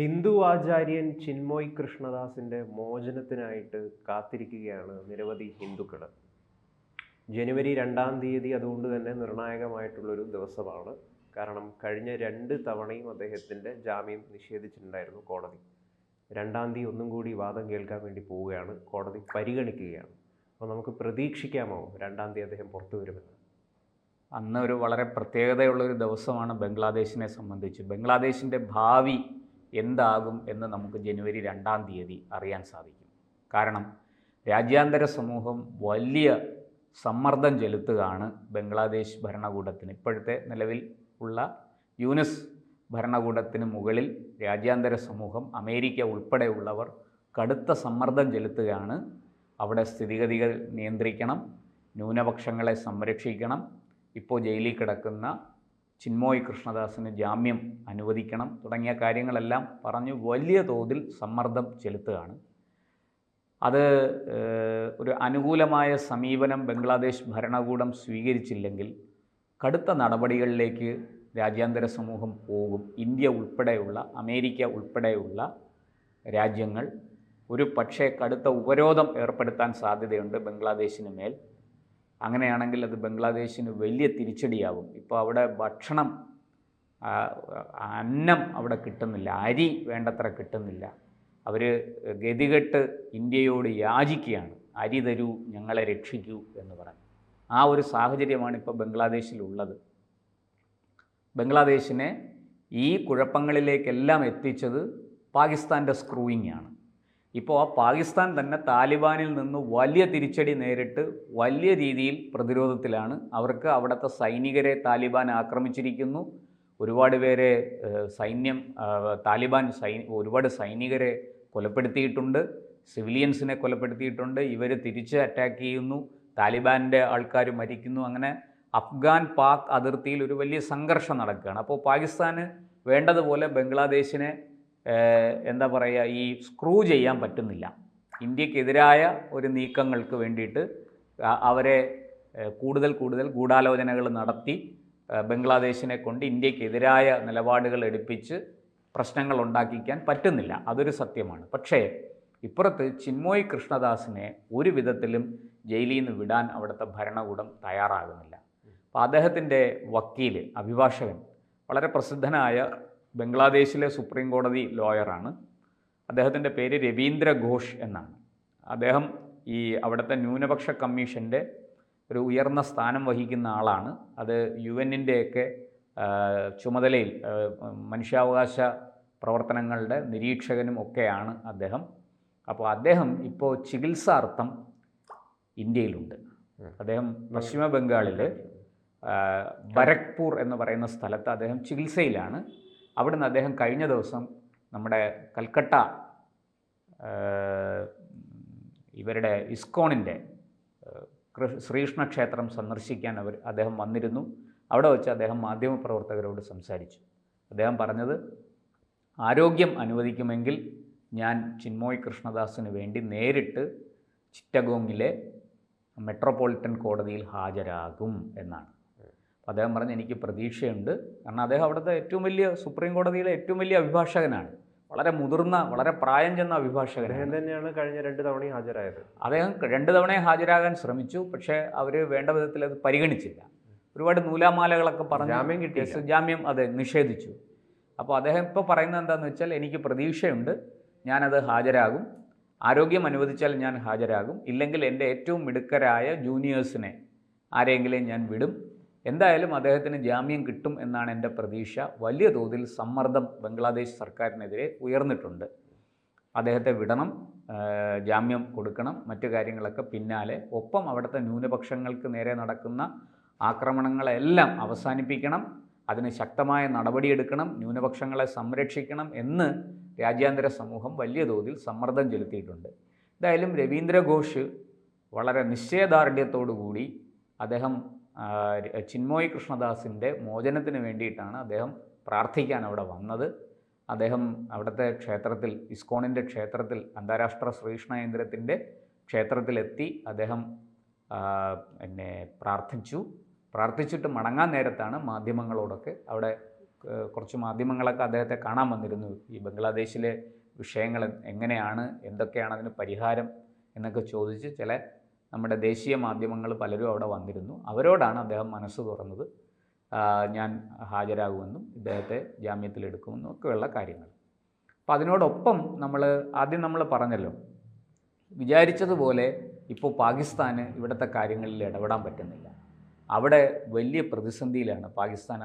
ഹിന്ദു ആചാര്യൻ ചിന്മോയ് കൃഷ്ണദാസിന്റെ മോചനത്തിനായിട്ട് കാത്തിരിക്കുകയാണ് നിരവധി ഹിന്ദുക്കൾ ജനുവരി രണ്ടാം തീയതി അതുകൊണ്ട് തന്നെ നിർണായകമായിട്ടുള്ളൊരു ദിവസമാണ്. കാരണം കഴിഞ്ഞ രണ്ട് തവണയും അദ്ദേഹത്തിന്റെ ജാമ്യം നിഷേധിച്ചിട്ടുണ്ടായിരുന്നു കോടതി. രണ്ടാം തീയതി ഒന്നും കൂടി വാദം കേൾക്കാൻ വേണ്ടി പോവുകയാണ്. കോടതി പരിഗണിക്കുകയാണ്. അപ്പോൾ നമുക്ക് പ്രതീക്ഷിക്കാമോ രണ്ടാം തീയതി അദ്ദേഹം പുറത്തു വരുമെന്ന്? അന്ന് ഒരു വളരെ പ്രത്യേകതയുള്ള ഒരു ദിവസമാണ് ബംഗ്ലാദേശിനെ സംബന്ധിച്ച്. ബംഗ്ലാദേശിന്റെ ഭാവി എന്താകും എന്ന് നമുക്ക് ജനുവരി രണ്ടാം തീയതി അറിയാൻ സാധിക്കും. കാരണം രാജ്യാന്തര സമൂഹം വലിയ സമ്മർദ്ദം ചെലുത്തുകയാണ് ബംഗ്ലാദേശ് ഭരണകൂടത്തിന്. ഇപ്പോഴത്തെ നിലവിൽ ഉള്ള യൂനസ് ഭരണകൂടത്തിന് മുകളിൽ രാജ്യാന്തര സമൂഹം അമേരിക്ക ഉൾപ്പെടെയുള്ളവർ കടുത്ത സമ്മർദ്ദം ചെലുത്തുകയാണ്. അവിടെ സ്ഥിതിഗതികൾ നിയന്ത്രിക്കണം ന്യൂനപക്ഷങ്ങളെ സംരക്ഷിക്കണം. ഇപ്പോൾ ജയിലിൽ കിടക്കുന്ന ചിന്മോയ് കൃഷ്ണദാസിന് ജാമ്യം അനുവദിക്കണം തുടങ്ങിയ കാര്യങ്ങളെല്ലാം പറഞ്ഞ് വലിയ തോതിൽ സമ്മർദ്ദം ചെലുത്തുകയാണ്. അത് ഒരു അനുകൂലമായ സമീപനം ബംഗ്ലാദേശ് ഭരണകൂടം സ്വീകരിച്ചില്ലെങ്കിൽ കടുത്ത നടപടികളിലേക്ക് രാജ്യാന്തര സമൂഹം പോകും. ഇന്ത്യ ഉൾപ്പെടെയുള്ള അമേരിക്ക ഉൾപ്പെടെയുള്ള രാജ്യങ്ങൾ ഒരു പക്ഷേ കടുത്ത ഉപരോധം ഏർപ്പെടുത്താൻ സാധ്യതയുണ്ട് ബംഗ്ലാദേശിന് മേൽ. അങ്ങനെയാണെങ്കിൽ അത് ബംഗ്ലാദേശിന് വലിയ തിരിച്ചടിയാവും. ഇപ്പോൾ അവിടെ ഭക്ഷണം അന്നം അവിടെ കിട്ടുന്നില്ല അരി വേണ്ടത്ര കിട്ടുന്നില്ല. അവർ ഗതികെട്ട് ഇന്ത്യയോട് യാചിക്കുകയാണ്. അരി തരൂ ഞങ്ങളെ രക്ഷിക്കൂ എന്ന് പറഞ്ഞു. ആ ഒരു സാഹചര്യമാണ് ഇപ്പോൾ ബംഗ്ലാദേശിലുള്ളത്. ബംഗ്ലാദേശിനെ ഈ കുഴപ്പങ്ങളിലേക്കെല്ലാം എത്തിച്ചത് പാകിസ്ഥാന്റെ സ്ക്രൂയിങ് ആണ്. ഇപ്പോൾ പാകിസ്ഥാൻ തന്നെ താലിബാനിൽ നിന്ന് വലിയ തിരിച്ചടി നേരിട്ട് വലിയ രീതിയിൽ പ്രതിരോധത്തിലാണ്. അവർക്ക് അവിടുത്തെ സൈനികരെ താലിബാൻ ആക്രമിച്ചിരിക്കുന്നു. ഒരുപാട് പേരെ സൈന്യം താലിബാൻ സൈ ഒരുപാട് സൈനികരെ കൊലപ്പെടുത്തിയിട്ടുണ്ട്. സിവിലിയൻസിനെ കൊലപ്പെടുത്തിയിട്ടുണ്ട്. ഇവർ തിരിച്ച് അറ്റാക്ക് ചെയ്യുന്നു. താലിബാന്റെ ആൾക്കാർ മരിക്കുന്നു. അങ്ങനെ അഫ്ഗാൻ പാക് അതിർത്തിയിൽ ഒരു വലിയ സംഘർഷം നടക്കുകയാണ്. അപ്പോൾ പാകിസ്ഥാന് വേണ്ടതുപോലെ ബംഗ്ലാദേശിനെ എന്താ പറയുക ഈ സ്ക്രൂ ചെയ്യാൻ പറ്റുന്നില്ല. ഇന്ത്യക്കെതിരായ ഒരു നീക്കങ്ങൾക്ക് വേണ്ടിയിട്ട് അവരെ കൂടുതൽ കൂടുതൽ ഗൂഢാലോചനകൾ നടത്തി ബംഗ്ലാദേശിനെ കൊണ്ട് ഇന്ത്യക്കെതിരായ നിലപാടുകൾ എടുപ്പിച്ച് പ്രശ്നങ്ങൾ ഉണ്ടാക്കിക്കാൻ പറ്റുന്നില്ല. അതൊരു സത്യമാണ്. പക്ഷേ ഇപ്പുറത്ത് ചിന്മോയ് കൃഷ്ണദാസിനെ ഒരു വിധത്തിലും ജയിലിൽ നിന്ന് വിടാൻ അവിടുത്തെ ഭരണകൂടം തയ്യാറാകുന്നില്ല. അപ്പോൾ അദ്ദേഹത്തിന്റെ വക്കീൽ അഭിഭാഷകൻ വളരെ പ്രസിദ്ധനായ ബംഗ്ലാദേശിലെ സുപ്രീം കോടതി ലോയറാണ്. അദ്ദേഹത്തിന്റെ പേര് രവീന്ദ്ര ഘോഷ് എന്നാണ്. അദ്ദേഹം ഈ അവിടുത്തെ ന്യൂനപക്ഷ കമ്മീഷന്റെ ഒരു ഉയർന്ന സ്ഥാനം വഹിക്കുന്ന ആളാണ്. അത് യു എന്നിന്റെയൊക്കെ ചുമതലയിൽ മനുഷ്യാവകാശ പ്രവർത്തനങ്ങളുടെ നിരീക്ഷകനും ഒക്കെയാണ് അദ്ദേഹം. അപ്പോൾ അദ്ദേഹം ഇപ്പോൾ ചികിത്സാർത്ഥം ഇന്ത്യയിലുണ്ട്. അദ്ദേഹം പശ്ചിമ ബംഗാളിൽ ബരക്പൂർ എന്ന് പറയുന്ന സ്ഥലത്ത് അദ്ദേഹം ചികിത്സയിലാണ്. അവിടുന്ന് അദ്ദേഹം കഴിഞ്ഞ ദിവസം നമ്മുടെ കൽക്കട്ട ഇവരുടെ ഇസ്കോണിന്റെ ശ്രീകൃഷ്ണ ക്ഷേത്രം സന്ദർശിക്കാൻ അവർ അദ്ദേഹം വന്നിരുന്നു. അവിടെ വെച്ച് അദ്ദേഹം മാധ്യമപ്രവർത്തകരോട് സംസാരിച്ചു. അദ്ദേഹം പറഞ്ഞത് ആരോഗ്യം അനുവദിക്കുമെങ്കിൽ ഞാൻ ചിന്മോയ് കൃഷ്ണദാസിന് വേണ്ടി നേരിട്ട് ചിറ്റഗോങ്ങിലെ മെട്രോപൊളിറ്റൻ കോടതിയിൽ ഹാജരാകും എന്നാണ്. അപ്പോൾ അദ്ദേഹം പറഞ്ഞ് എനിക്ക് പ്രതീക്ഷയുണ്ട്. കാരണം അദ്ദേഹം അവിടുത്തെ ഏറ്റവും വലിയ സുപ്രീം കോടതിയിലെ ഏറ്റവും വലിയ അഭിഭാഷകനാണ്. വളരെ മുതിർന്ന വളരെ പ്രായം ചെന്ന അഭിഭാഷകൻ അദ്ദേഹം തന്നെയാണ് കഴിഞ്ഞ രണ്ട് തവണയും ഹാജരായത്. അദ്ദേഹം രണ്ട് തവണയും ഹാജരാകാൻ ശ്രമിച്ചു. പക്ഷേ അവർ വേണ്ട വിധത്തിൽ അത് പരിഗണിച്ചില്ല. ഒരുപാട് നൂലാമാലകളൊക്കെ പറഞ്ഞു ജാമ്യം കിട്ടിയ ജാമ്യം അതെ നിഷേധിച്ചു. അപ്പോൾ അദ്ദേഹം ഇപ്പോൾ പറയുന്നത് എന്താണെന്ന് വെച്ചാൽ എനിക്ക് പ്രതീക്ഷയുണ്ട്. ഞാനത് ഹാജരാകും. ആരോഗ്യം അനുവദിച്ചാൽ ഞാൻ ഹാജരാകും. ഇല്ലെങ്കിൽ എന്റെ ഏറ്റവും മിടുക്കരായ ജൂനിയേഴ്സിനെ ആരെങ്കിലും ഞാൻ വിടും. എന്തായാലും അദ്ദേഹത്തിന് ജാമ്യം കിട്ടും എന്നാണ് എന്റെ പ്രതീക്ഷ. വലിയ തോതിൽ സമ്മർദ്ദം ബംഗ്ലാദേശ് സർക്കാരിനെതിരെ ഉയർന്നിട്ടുണ്ട്. അദ്ദേഹത്തെ വിടണം ജാമ്യം കൊടുക്കണം മറ്റു കാര്യങ്ങളൊക്കെ പിന്നാലെ. ഒപ്പം അവിടുത്തെ ന്യൂനപക്ഷങ്ങൾക്ക് നേരെ നടക്കുന്ന ആക്രമണങ്ങളെല്ലാം അവസാനിപ്പിക്കണം അതിന് ശക്തമായ നടപടിയെടുക്കണം ന്യൂനപക്ഷങ്ങളെ സംരക്ഷിക്കണം എന്ന് രാജ്യാന്തര സമൂഹം വലിയ തോതിൽ സമ്മർദ്ദം ചെലുത്തിയിട്ടുണ്ട്. എന്തായാലും രവീന്ദ്രഘോഷ് വളരെ നിശ്ചയദാർഢ്യത്തോടു കൂടി അദ്ദേഹം ചിന്മോയ് കൃഷ്ണദാസിന്റെ മോചനത്തിന് വേണ്ടിയിട്ടാണ് അദ്ദേഹം പ്രാർത്ഥിക്കാൻ അവിടെ വന്നത്. അദ്ദേഹം അവിടുത്തെ ക്ഷേത്രത്തിൽ ഇസ്കോണിന്റെ ക്ഷേത്രത്തിൽ അന്താരാഷ്ട്ര ശ്രീകൃഷ്ണകേന്ദ്രത്തിന്റെ ക്ഷേത്രത്തിലെത്തി അദ്ദേഹം എന്നെ പ്രാർത്ഥിച്ചു. പ്രാർത്ഥിച്ചിട്ട് മടങ്ങാൻ നേരത്താണ് മാധ്യമങ്ങളോടൊക്കെ അവിടെ കുറച്ച് മാധ്യമങ്ങളൊക്കെ അദ്ദേഹത്തെ കാണാൻ വന്നിരുന്നു. ഈ ബംഗ്ലാദേശിലെ വിഷയങ്ങൾ എങ്ങനെയാണ് എന്തൊക്കെയാണ് അതിന് പരിഹാരം എന്നൊക്കെ ചോദിച്ച് ചില നമ്മുടെ ദേശീയ മാധ്യമങ്ങൾ പലരും അവിടെ വന്നിരുന്നു. അവരോടാണ് അദ്ദേഹം മനസ്സ് തുറന്നത്. ഞാൻ ഹാജരാകുമെന്നും ഇദ്ദേഹത്തെ ജാമ്യത്തിലെടുക്കുമെന്നും ഒക്കെയുള്ള കാര്യങ്ങൾ. അപ്പോൾ അതിനോടൊപ്പം നമ്മൾ ആദ്യം നമ്മൾ പറഞ്ഞല്ലോ വിചാരിച്ചതുപോലെ ഇപ്പോൾ പാകിസ്ഥാന് ഇവിടുത്തെ കാര്യങ്ങളിൽ ഇടപെടാൻ പറ്റുന്നില്ല. അവിടെ വലിയ പ്രതിസന്ധിയിലാണ് പാകിസ്ഥാൻ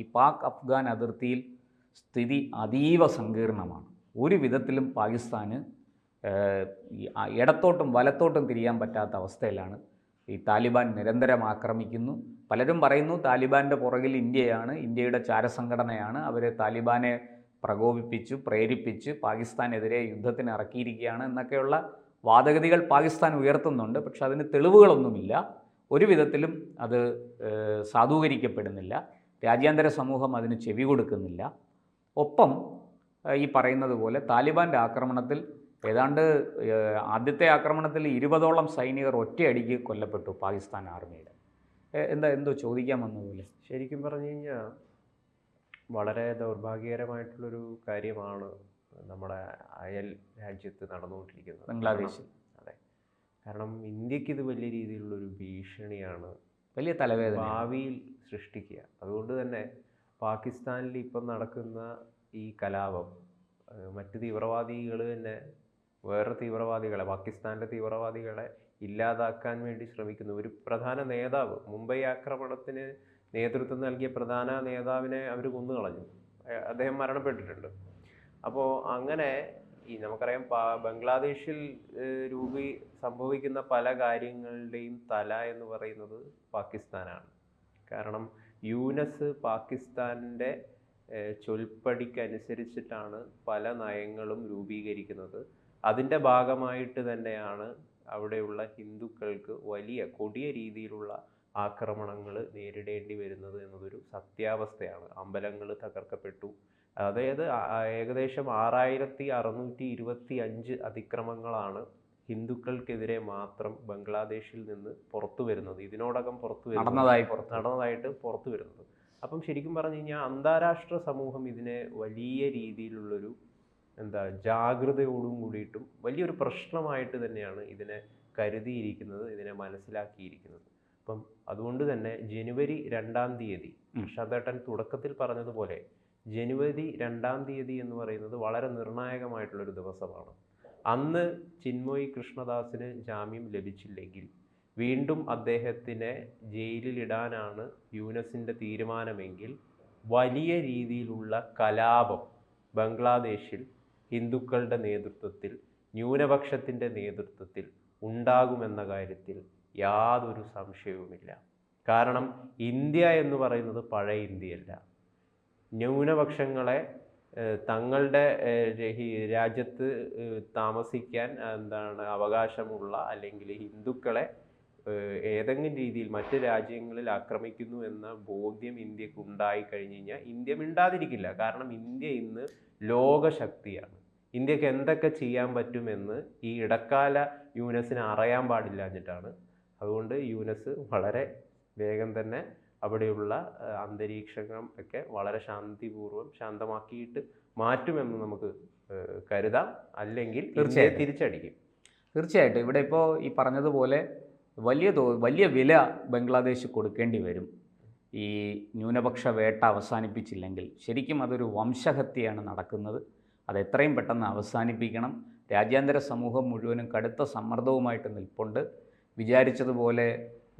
ഈ പാക് അഫ്ഗാൻ അതിർത്തിയിൽ സ്ഥിതി അതീവ സങ്കീർണമാണ്. ഒരു വിധത്തിലും പാകിസ്ഥാന് ഇടത്തോട്ടും വലത്തോട്ടും തിരിയാൻ പറ്റാത്ത അവസ്ഥയിലാണ്. ഈ താലിബാൻ നിരന്തരം ആക്രമിക്കുന്നു. പലരും പറയുന്നു താലിബാന്റെ പുറകിൽ ഇന്ത്യയാണ് ഇന്ത്യയുടെ ചാരസംഘടനയാണ്. അവരെ താലിബാനെ പ്രകോപിപ്പിച്ചു പ്രേരിപ്പിച്ച് പാകിസ്ഥാനെതിരെ യുദ്ധത്തിന് ഇറക്കിയിരിക്കുകയാണ് എന്നൊക്കെയുള്ള വാദഗതികൾ പാകിസ്ഥാൻ ഉയർത്തുന്നുണ്ട്. പക്ഷെ അതിന് തെളിവുകളൊന്നുമില്ല. ഒരു വിധത്തിലും അത് സാധൂകരിക്കപ്പെടുന്നില്ല. രാജ്യാന്തര സമൂഹം അതിന് ചെവി കൊടുക്കുന്നില്ല. ഒപ്പം ഈ പറയുന്നത് പോലെ താലിബാന്റെ ആക്രമണത്തിൽ ഏതാണ്ട് ആദ്യത്തെ ആക്രമണത്തിൽ ഇരുപതോളം സൈനികർ ഒറ്റയടിക്ക് കൊല്ലപ്പെട്ടു പാകിസ്ഥാൻ ആർമിയുടെ. എന്താ എന്തോ ചോദിക്കാൻ വന്നതുപോലെ ശരിക്കും പറഞ്ഞു കഴിഞ്ഞാൽ വളരെ ദൗർഭാഗ്യകരമായിട്ടുള്ളൊരു കാര്യമാണ് നമ്മുടെ അയൽ രാജ്യത്ത് നടന്നുകൊണ്ടിരിക്കുന്നത്. ബംഗ്ലാദേശിൽ. അതെ. കാരണം ഇന്ത്യയ്ക്ക് ഇത് വലിയ രീതിയിലുള്ളൊരു ഭീഷണിയാണ് വലിയ തലവേദന ഭാവിയിൽ സൃഷ്ടിക്കുക. അതുകൊണ്ട് തന്നെ പാകിസ്ഥാനിൽ ഇപ്പം നടക്കുന്ന ഈ കലാപം മറ്റ് തീവ്രവാദികൾ തന്നെ വേറെ തീവ്രവാദികളെ പാകിസ്ഥാനിലെ തീവ്രവാദികളെ ഇല്ലാതാക്കാൻ വേണ്ടി ശ്രമിക്കുന്നു. ഒരു പ്രധാന നേതാവ് മുംബൈ ആക്രമണത്തിന് നേതൃത്വം നൽകിയ പ്രധാന നേതാവിനെ അവർ കൊന്നു കളഞ്ഞു അദ്ദേഹം മരണപ്പെട്ടിട്ടുണ്ട്. അപ്പോൾ അങ്ങനെ ഈ നമുക്കറിയാം ബംഗ്ലാദേശിൽ രൂപി സംഭവിക്കുന്ന പല കാര്യങ്ങളുടെയും തല എന്ന് പറയുന്നത് പാകിസ്ഥാനാണ്. കാരണം യൂനസ് പാകിസ്ഥാന്റെ ചൊൽപ്പടിക്കനുസരിച്ചിട്ടാണ് പല നയങ്ങളും രൂപീകരിക്കുന്നത്. അതിന്റെ ഭാഗമായിട്ട് തന്നെയാണ് അവിടെയുള്ള ഹിന്ദുക്കൾക്ക് വലിയ കൊടിയ രീതിയിലുള്ള ആക്രമണങ്ങൾ നേരിടേണ്ടി വരുന്നത് എന്നതൊരു സത്യാവസ്ഥയാണ്. അമ്പലങ്ങൾ തകർക്കപ്പെട്ടു. അതായത് ഏകദേശം ആറായിരത്തി അറുന്നൂറ്റി ഇരുപത്തി അഞ്ച് അതിക്രമങ്ങളാണ് ഹിന്ദുക്കൾക്കെതിരെ മാത്രം ബംഗ്ലാദേശിൽ നിന്ന് പുറത്തു വരുന്നത്. ഇതിനോടകം പുറത്തു വരുന്നതായി നടന്നതായി പുറത്ത് നടന്നതായിട്ട് പുറത്തു വരുന്നത്. അപ്പം ശരിക്കും പറഞ്ഞു കഴിഞ്ഞാൽ അന്താരാഷ്ട്ര സമൂഹം ഇതിനെ വലിയ രീതിയിലുള്ളൊരു എന്താ ജാഗ്രതയോടും കൂടിയിട്ടും വലിയൊരു പ്രശ്നമായിട്ട് തന്നെയാണ് ഇതിനെ കരുതിയിരിക്കുന്നത് ഇതിനെ മനസ്സിലാക്കിയിരിക്കുന്നത്. അപ്പം അതുകൊണ്ട് തന്നെ ജനുവരി രണ്ടാം തീയതി ഷതേട്ടൻ തുടക്കത്തിൽ പറഞ്ഞതുപോലെ ജനുവരി രണ്ടാം തീയതി എന്ന് പറയുന്നത് വളരെ നിർണായകമായിട്ടുള്ളൊരു ദിവസമാണ്. അന്ന് ചിന്മോയി കൃഷ്ണദാസിന് ജാമ്യം ലഭിച്ചില്ലെങ്കിൽ വീണ്ടും അദ്ദേഹത്തിനെ ജയിലിലിടാനാണ് യൂനസിന്റെ തീരുമാനമെങ്കിൽ വലിയ രീതിയിലുള്ള കലാപം ബംഗ്ലാദേശിൽ ഹിന്ദുക്കളുടെ നേതൃത്വത്തിൽ ന്യൂനപക്ഷത്തിന്റെ നേതൃത്വത്തിൽ ഉണ്ടാകുമെന്ന കാര്യത്തിൽ യാതൊരു സംശയവുമില്ല. കാരണം ഇന്ത്യ എന്ന് പറയുന്നത് പഴയ ഇന്ത്യയല്ല. ന്യൂനപക്ഷങ്ങളെ തങ്ങളുടെ രാജ്യത്ത് താമസിക്കാൻ എന്താണ് അവകാശമുള്ള അല്ലെങ്കിൽ ഹിന്ദുക്കളെ ഏതെങ്കിലും രീതിയിൽ മറ്റ് രാജ്യങ്ങളിൽ ആക്രമിക്കുന്നു എന്ന ബോധ്യം ഇന്ത്യയ്ക്ക് ഉണ്ടായി കഴിഞ്ഞു കഴിഞ്ഞാൽ ഇന്ത്യ മിണ്ടാതിരിക്കില്ല. കാരണം ഇന്ത്യ ഇന്ന് ലോകശക്തിയാണ്. ഇന്ത്യയ്ക്ക് എന്തൊക്കെ ചെയ്യാൻ പറ്റുമെന്ന് ഈ ഇടക്കാല യൂനസിന് അറിയാൻ പാടില്ലാഞ്ഞിട്ടാണ് അതുകൊണ്ട് യൂനസ് വളരെ വേഗം തന്നെ അവിടെയുള്ള അന്തരീക്ഷങ്ങൾ ഒക്കെ വളരെ ശാന്തിപൂർവം ശാന്തമാക്കിയിട്ട് മാറ്റുമെന്ന് നമുക്ക് കരുതാം. അല്ലെങ്കിൽ തീർച്ചയായും. തിരിച്ചടിക്കും. തീർച്ചയായിട്ടും. ഇവിടെ ഇപ്പോൾ ഈ പറഞ്ഞതുപോലെ വലിയ തോ വലിയ വില ബംഗ്ലാദേശ് കൊടുക്കേണ്ടി വരും. ഈ ന്യൂനപക്ഷ വേട്ട അവസാനിപ്പിച്ചില്ലെങ്കിൽ ശരിക്കും അതൊരു വംശഹത്യയാണ് നടക്കുന്നത്. അത് എത്രയും പെട്ടെന്ന് അവസാനിപ്പിക്കണം. രാജ്യാന്തര സമൂഹം മുഴുവനും കടുത്ത സമ്മർദ്ദവുമായിട്ട് നിൽപ്പുണ്ട്. വിചാരിച്ചതുപോലെ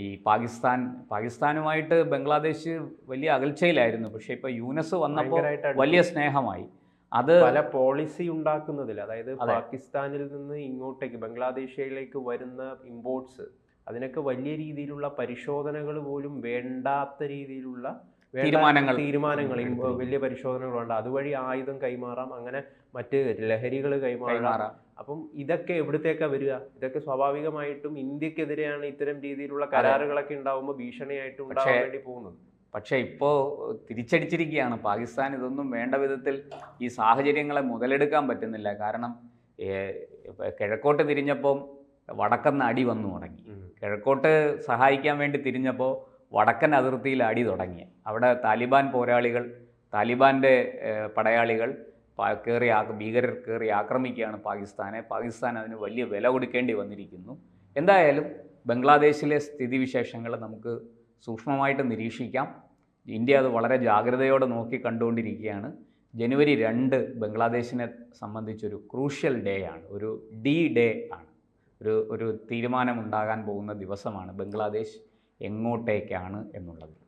ഈ പാകിസ്ഥാൻ പാകിസ്ഥാനുമായിട്ട് ബംഗ്ലാദേശ് വലിയ അകൽച്ചയിലായിരുന്നു. പക്ഷേ ഇപ്പോൾ യൂനസ് വന്നപ്പോൾ വലിയ സ്നേഹമായി. അത് പല പോളിസി ഉണ്ടാക്കുന്നതിൽ അതായത് പാകിസ്ഥാനിൽ നിന്ന് ഇങ്ങോട്ടേക്ക് ബംഗ്ലാദേശിലേക്ക് വരുന്ന ഇമ്പോർട്ട്സ് അതിനൊക്കെ വലിയ രീതിയിലുള്ള പരിശോധനകൾ പോലും വേണ്ടാത്ത രീതിയിലുള്ള തീരുമാനങ്ങൾ. തീരുമാനങ്ങൾ വലിയ പരിശോധനകളുണ്ട്. അതുവഴി ആയുധം കൈമാറാം അങ്ങനെ മറ്റ് ലഹരികൾ കൈമാറാം. അപ്പം ഇതൊക്കെ എവിടത്തേക്കാ വരിക? ഇതൊക്കെ സ്വാഭാവികമായിട്ടും ഇന്ത്യക്കെതിരെയാണ് ഇത്തരം രീതിയിലുള്ള കരാറുകളൊക്കെ ഉണ്ടാവുമ്പോൾ ഭീഷണിയായിട്ട് ഉണ്ടാവാൻ വേണ്ടി പോകുന്നത്. പക്ഷേ ഇപ്പോൾ തിരിച്ചടിച്ചിരിക്കുകയാണ്. പാകിസ്ഥാൻ ഇതൊന്നും വേണ്ട വിധത്തിൽ ഈ സാഹചര്യങ്ങളെ മുതലെടുക്കാൻ പറ്റുന്നില്ല. കാരണം കിഴക്കോട്ട് തിരിഞ്ഞപ്പം വടക്കെന്ന് അടി വന്നു തുടങ്ങി. കിഴക്കോട്ട് സഹായിക്കാൻ വേണ്ടി തിരിഞ്ഞപ്പോൾ വടക്കൻ അതിർത്തിയിൽ അടി തുടങ്ങി. അവിടെ താലിബാൻ പോരാളികൾ താലിബാന്റെ പടയാളികൾ കയറി ഭീകരർ കയറി ആക്രമിക്കുകയാണ് പാകിസ്ഥാനെ. പാകിസ്ഥാൻ അതിന് വലിയ വില കൊടുക്കേണ്ടി വന്നിരിക്കുന്നു. എന്തായാലും ബംഗ്ലാദേശിലെ സ്ഥിതിവിശേഷങ്ങൾ നമുക്ക് സൂക്ഷ്മമായിട്ട് നിരീക്ഷിക്കാം. ഇന്ത്യ അത് വളരെ ജാഗ്രതയോടെ നോക്കി കണ്ടുകൊണ്ടിരിക്കുകയാണ്. ജനുവരി രണ്ട് ബംഗ്ലാദേശിനെ സംബന്ധിച്ചൊരു ക്രൂഷ്യൽ ഡേ ആണ്. ഒരു ഡി ഡേ ആണ്. ഒരു ഒരു തീരുമാനമുണ്ടാകാൻ പോകുന്ന ദിവസമാണ് ബംഗ്ലാദേശ് എങ്ങോട്ടേക്കാണ് എന്നുള്ളത്.